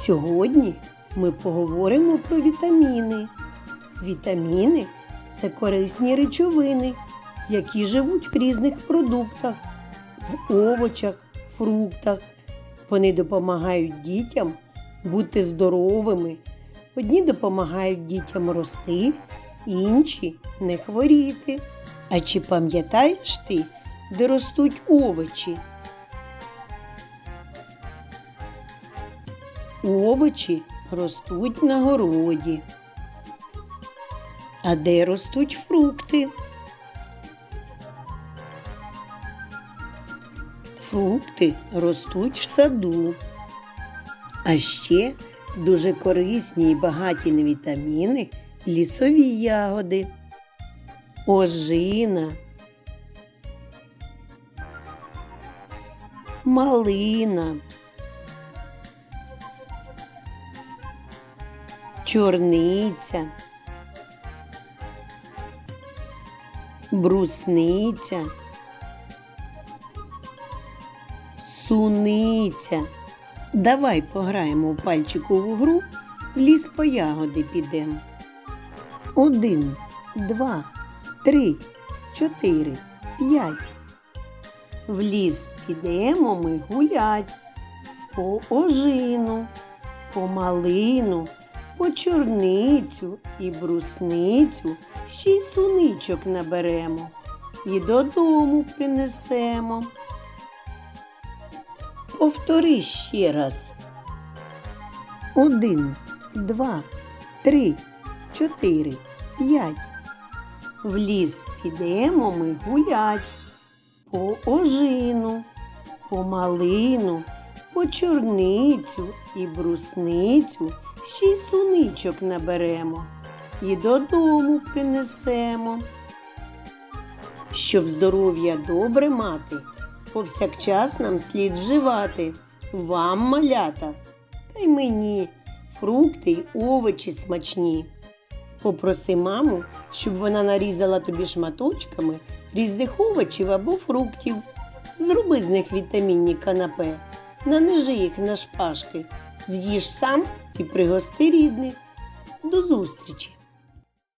Сьогодні ми поговоримо про вітаміни. Вітаміни це корисні речовини, які живуть в різних продуктах, в овочах, фруктах. Вони допомагають дітям бути здоровими. Одні допомагають дітям рости, інші не хворіти. А чи пам'ятаєш ти, де ростуть овочі? Овочі ростуть на городі. А де ростуть фрукти? Фрукти ростуть в саду. А ще дуже корисні і багаті на вітаміни лісові ягоди. Ожина, малина, чорниця, брусниця, суниця. Давай пограємо в пальчикову гру, в ліс по ягоди підемо. Один, два, три, чотири, п'ять. В ліс підемо ми гулять по ожину, по малину, по чорницю і брусницю, ще й суничок наберемо і додому принесемо. Повтори ще раз. Один, два, три, чотири, п'ять. В ліс підемо ми гулять по ожину, по малину, по чорницю і брусницю, ще суничок наберемо і додому принесемо. Щоб здоров'я добре мати, повсякчас нам слід вживати. Вам малята, та й мені фрукти й овочі смачні. Попроси маму, щоб вона нарізала тобі шматочками різних овочів або фруктів. Зроби з них вітамінні канапе, нанижи їх на шпажки, з'їж сам і пригости рідних. До зустрічі!